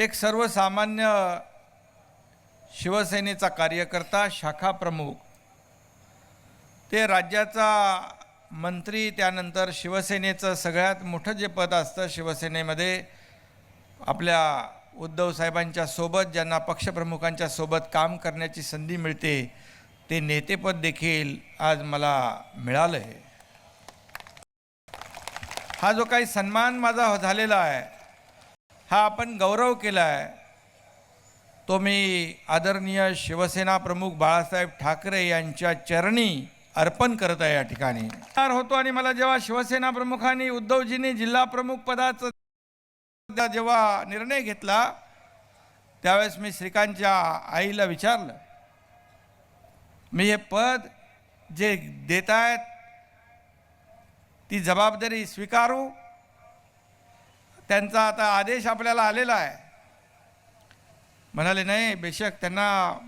एक सर्वसामान्य शिवसेनेचा कार्यकर्ता शाखा प्रमुख. ते राज्याचा मंत्री त्यानंतर शिवसेनेचं सगळ्यात मोठं जे पद असतं शिवसेनेमध्ये आपल्या उद्धव साहेबांच्या सोबत ज्यांना पक्षप्रमुखांच्या सोबत काम करण्याची संधी मिळते ते नेतेपद देखील आज मला मिळालं आहे हा जो काही सन्मान माझा झालेला आहे हा आपण गौरव केला आहे तो मी आदरणीय शिवसेना प्रमुख बाळासाहेब ठाकरे यांच्या चरणी अर्पण करत आहे या ठिकाणी. होतो आणि मला जेव्हा शिवसेना प्रमुखांनी उद्धवजींनी जिल्हा प्रमुख पदाचा जेव्हा निर्णय घेतला त्यावेळेस मी श्रीकांतच्या आईला विचारलं मी हे पद जे देत आहेत ती जबाबदारी स्वीकारू त्यांचा आता आदेश आपल्याला आलेला आहे. म्हणाले नाही बेशक त्यांना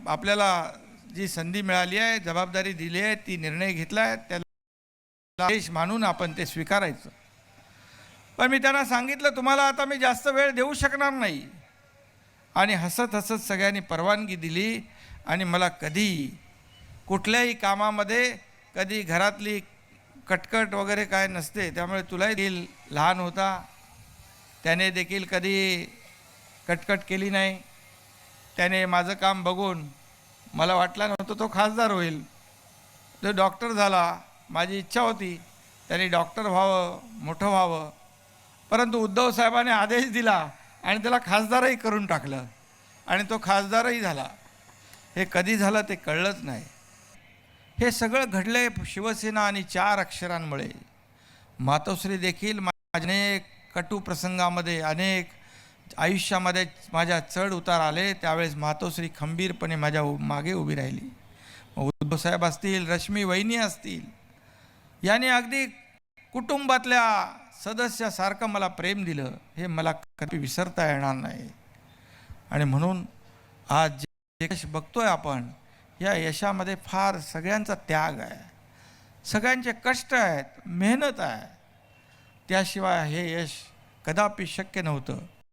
आपल्याला जी संधी मिळाली आहे जबाबदारी दिली आहे ती निर्णय घेतला आहे त्याला आदेश मानून आपण ते स्वीकारायचं. पण मी त्यांना सांगितलं तुम्हाला आता मी जास्त वेळ देऊ शकणार नाही. आणि हसत हसत सगळ्यांनी परवानगी दिली आणि मला कधी कुठल्याही कामामध्ये कधी घरातली कटकट वगैरे काय नसते त्यामुळे तुलाही दिल लहान होता त्याने देखील कधी कटकट केली नाही. त्याने माझं काम बघून मला वाटलं नव्हतं तो खासदार होईल. तो डॉक्टर झाला माझी इच्छा होती त्याने डॉक्टर व्हावं मोठं व्हावं. परंतु उद्धव साहेबाने आदेश दिला आणि त्याला खासदारही करून टाकलं आणि तो खासदारही झाला. हे कधी झालं ते कळलंच नाही. हे सगळं घडले शिवसेना आणि चार अक्षरांमुळे. मातोश्री देखील मा- कटू प्रसंगामध्ये अनेक आयुष्यामध्ये माझ्या चढ उतार आले. त्यावेळेस मातोश्री खंबीरपणे माझ्या उ- मागे उभी राहिली. उद्धवसाहेब असतील रश्मी वहिनी असतील याने अगदी कुटुंबातल्या सदस्यासारखं मला प्रेम दिलं. हे मला कधी विसरता येणार नाही. आणि म्हणून आज जे यश बघतोय आपण या यशामध्ये फार सगळ्यांचा त्याग आहे. सगळ्यांचे कष्ट आहेत मेहनत आहे. त्याशिवाय हे यश कदापि शक्य नव्हतं.